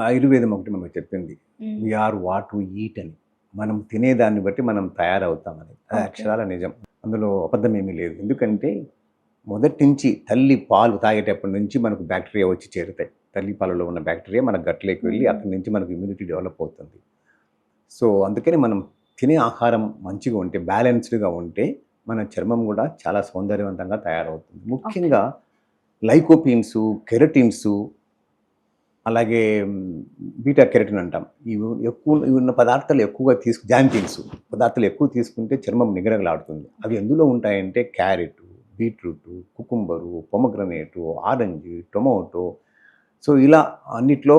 ఆయుర్వేదం ఒకటి మనకు చెప్పింది. వీఆర్ వాట్ వి ఈట్ అని. మనం తినేదాన్ని బట్టి మనం తయారవుతామని. అది. అక్షరాల నిజం. అందులో అబద్ధం ఏమీ లేదు. ఎందుకంటే మొదటి నుంచి తల్లి పాలు తాగేటప్పటి నుంచి మనకు బ్యాక్టీరియా వచ్చి చేరుతాయి. తల్లి పాలలో ఉన్న బ్యాక్టీరియా మన గట్లోకి వెళ్ళి. అక్కడి నుంచి మనకు ఇమ్యూనిటీ డెవలప్ అవుతుంది. సో అందుకని మనం తినే ఆహారం మంచిగా ఉంటే బ్యాలెన్స్డ్గా ఉంటే మన చర్మం కూడా చాలా సౌందర్యవంతంగా తయారవుతుంది. ముఖ్యంగా లైకోపీన్స్ కెరటిన్స్ అలాగే బీటా కెరటిన్ అంటాం. ఇవి ఎక్కువ ఇవి ఉన్న పదార్థాలు ఎక్కువగా తీసుకు జాంతిన్స్ పదార్థాలు ఎక్కువ తీసుకుంటే చర్మం నిగరగలాడుతుంది. అవి ఎందులో ఉంటాయంటే carrot beetroot cucumber pomegranate orange tomato. So ఇలా అన్నిట్లో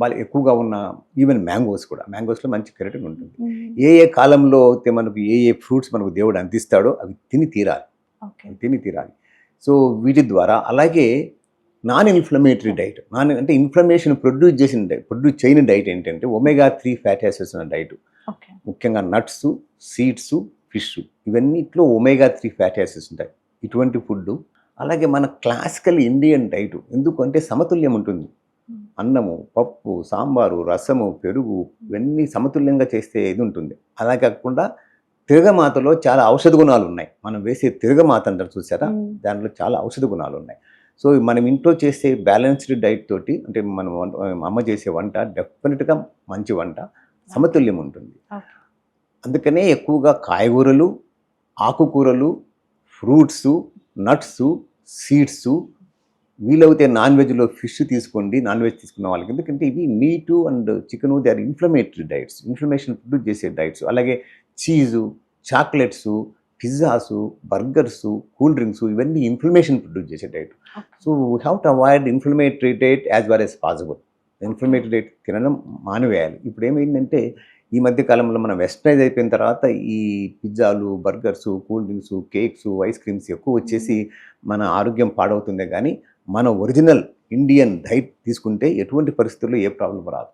బాగా ఎక్కువగా ఉన్న ఈవెన్ మ్యాంగోస్ కూడా మ్యాంగోస్లో మంచి కెరటిన్ ఉంటుంది. ఏ ఏ కాలంలో అయితే మనకు ఏ ఏ ఫ్రూట్స్ మనకు దేవుడు అందిస్తాడో అవి తిని తీరాలి. తిని తీరాలి. సో వీటి ద్వారా అలాగే నాన్ ఇన్ఫ్లమేటరీ డైట్ నాన్ అంటే ఇన్ఫ్లమేషన్ ప్రొడ్యూస్ చేసిన డైట్ ప్రొడ్యూస్ చేయని డైట్ ఏంటంటే ఒమేగా త్రీ ఫ్యాటీ యాసిడ్స్ ఉన్న డైట్. ముఖ్యంగా నట్స్ సీడ్స్ ఫిష్ ఇవన్నిట్లో ఒమేగా త్రీ ఫ్యాటీ యాసిడ్స్ ఉంటాయి. ఇటువంటి ఫుడ్ అలాగే మన క్లాసికల్ ఇండియన్ డైట్ ఎందుకంటే సమతుల్యం ఉంటుంది. అన్నము పప్పు సాంబారు రసము పెరుగు ఇవన్నీ సమతుల్యంగా చేస్తే ఇది ఉంటుంది. అలా కాకుండా తిరగమాతలో చాలా ఔషధ గుణాలు ఉన్నాయి. మనం వేసే తిరగమాత అంటారు చూసారా. దాంట్లో చాలా ఔషధ గుణాలు ఉన్నాయి. సో మనం ఇంట్లో చేసే బ్యాలెన్స్డ్ డైట్ తోటి అంటే మనం అమ్మ చేసే వంట డెఫినెట్గా మంచి వంట సమతుల్యం ఉంటుంది. అందుకనే ఎక్కువగా కాయగూరలు ఆకుకూరలు ఫ్రూట్స్ నట్స్ సీడ్స్ వీలైతే నాన్ వెజ్లో ఫిష్ తీసుకోండి నాన్ వెజ్ తీసుకున్న వాళ్ళకి. ఎందుకంటే ఇవి meat and chicken they are inflammatory diets. Inflammation produce చేసే డైట్స్. అలాగే cheese chocolates pizzas burgers cool drinks ఇవన్నీ ఇన్ఫ్లమేషన్ ప్రొడ్యూస్ చేసే diet. So we have to avoid inflammatory diet as well as possible inflammatory diet తినడం మానివేయాలి. ఇప్పుడు ఏమైందంటే ఈ మధ్య కాలంలో మనం వెస్టర్నైజ్ అయిపోయిన తర్వాత ఈ పిజ్జాలు burgers cool drinks cakes ice creams ఎక్కువ వచ్చేసి మన ఆరోగ్యం పాడవుతుందే కానీ మన ఒరిజినల్ ఇండియన్ డైట్ తీసుకుంటే ఎటువంటి పరిస్థితుల్లో ఏ ప్రాబ్లం రాదు.